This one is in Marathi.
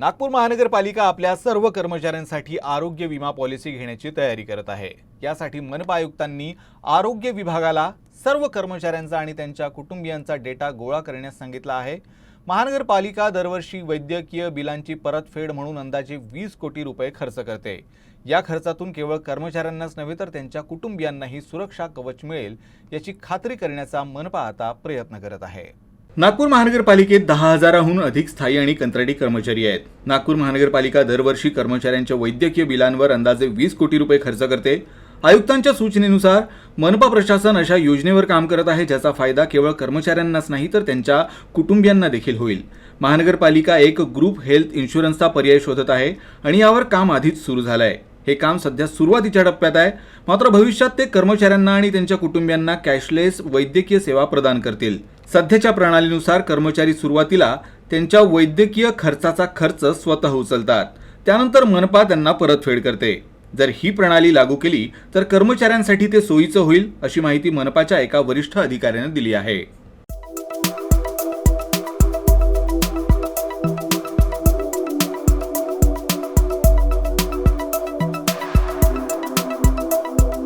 नागपूर महानगरपालिका आपल्या सर्व कर्मचाऱ्यांसाठी आरोग्य विमा पॉलिसी घेण्याची तयारी करत आहे. यासाठी मनपा आयुक्तांनी आरोग्य विभागाला सर्व कर्मचाऱ्यांचा आणि त्यांच्या कुटुंबियांचा डेटा गोळा करण्यास सांगितला आहे. महानगरपालिका दरवर्षी वैद्यकीय बिलांची परतफेड म्हणून अंदाजे वीस कोटी रुपये खर्च करते. या खर्चातून केवळ कर्मचाऱ्यांनाच नव्हे तर त्यांच्या कुटुंबियांनाही सुरक्षा कवच मिळेल याची खात्री करण्याचा मनपा आता प्रयत्न करत आहे. नागपूर महानगरपालिकेत दहा हजाराहून अधिक स्थायी आणि कंत्राटी कर्मचारी आहेत. नागपूर महानगरपालिका दरवर्षी कर्मचाऱ्यांच्या वैद्यकीय बिलांवर अंदाजे वीस कोटी रुपये खर्च करते. आयुक्तांच्या सूचनेनुसार मनपा प्रशासन अशा योजनेवर काम करत आहे ज्याचा फायदा केवळ कर्मचाऱ्यांनाच नाही तर त्यांच्या कुटुंबियांना देखील होईल. महानगरपालिका एक ग्रुप हेल्थ इन्शुरन्सचा पर्याय शोधत आहे आणि यावर काम आधीच सुरू झालं आहे हे काम सध्या सुरुवातीच्या टप्प्यात आहे. मात्र भविष्यात ते कर्मचाऱ्यांना आणि त्यांच्या कुटुंबियांना कॅशलेस वैद्यकीय सेवा प्रदान करतील. सध्याच्या प्रणालीनुसार कर्मचारी सुरुवातीला त्यांच्या वैद्यकीय खर्चाचा खर्च स्वतः उचलतात. त्यानंतर मनपा त्यांना परतफेड करते. जर ही प्रणाली लागू केली तर कर्मचाऱ्यांसाठी ते सोयीचं होईल अशी माहिती मनपाच्या एका वरिष्ठ अधिकाऱ्यानं दिली आहे.